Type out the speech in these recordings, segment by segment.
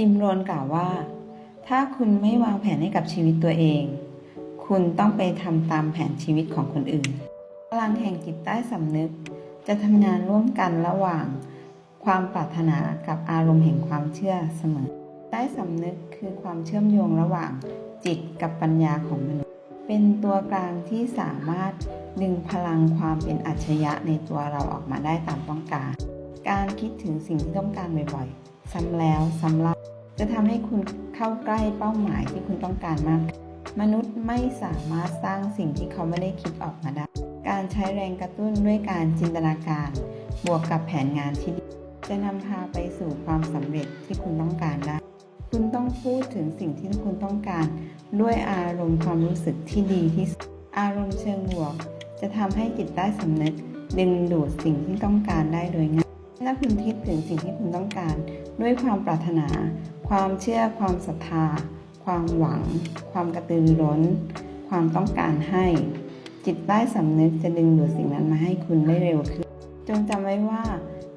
จิมโรนกล่าวว่า ถ้าคุณไม่วางแผนให้กับชีวิตตัวเอง คุณต้องไปทำตามแผนชีวิตของคนอื่น พลังแห่งจิตใต้สำนึก จะทำงานร่วมกันระหว่าง ความปรารถนากับอารมณ์แห่งความเชื่อเสมอ ใต้สำนึกคือความเชื่อมโยงระหว่างจิตกับปัญญาของมนุษย์ เป็นตัวกลางที่สามารถดึงพลังความเป็นอัจฉริยะในตัวเราออกมาได้ตามต้องการ การคิดถึงสิ่งที่ต้องการบ่อยๆ ซ้ำแล้วซ้ำเล่าจะทำให้คุณเข้าใกล้เป้าหมายที่คุณต้องการมาก มนุษย์ไม่สามารถสร้างสิ่งที่เขาไม่ได้คิดออกมาได้ การใช้แรงกระตุ้นด้วยการจินตนาการ บวกกับแผนงานที่ดี จะนำพาไปสู่ความสำเร็จที่คุณต้องการได้ คุณต้องพูดถึงสิ่งที่คุณต้องการ ด้วยอารมณ์ความรู้สึกที่ดีที่สุดอารมณ์เชิงบวก จะทำให้จิตใต้สำนึกดึงดูดสิ่งที่ต้องการได้โดยง่าย ถ้าคุณคิดถึงสิ่งที่คุณต้องการ ด้วยความปรารถนา ความเชื่อ ความศรัทธา ความหวัง ความกระตือรือร้น ความต้องการให้ จิตใต้สำนึกจะดึงดูดสิ่งนั้นมาให้คุณได้เร็วขึ้น จงจำไว้ว่า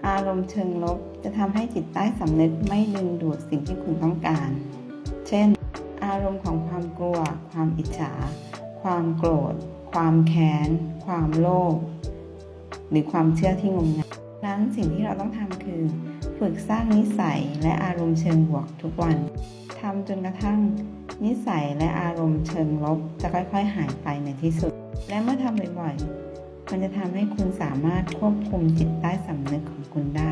อารมณ์เชิงลบจะทำให้จิตใต้สำนึกไม่ดึงดูดสิ่งที่คุณต้องการ เช่น อารมณ์ของความกลัว ความอิจฉา ความโกรธ ความแค้น ความโลภ หรือความเชื่อที่งมงาย นั้นสิ่งที่เราต้องทำคือ ฝึกสร้างนิสัยและอารมณ์เชิงบวกทุกวันทำจนกระทั่ง นิสัยและอารมณ์เชิงลบจะค่อยๆ หายไปในที่สุด และเมื่อทำบ่อยๆ มันจะทำให้คุณสามารถควบคุมจิตใต้สำนึกของคุณได้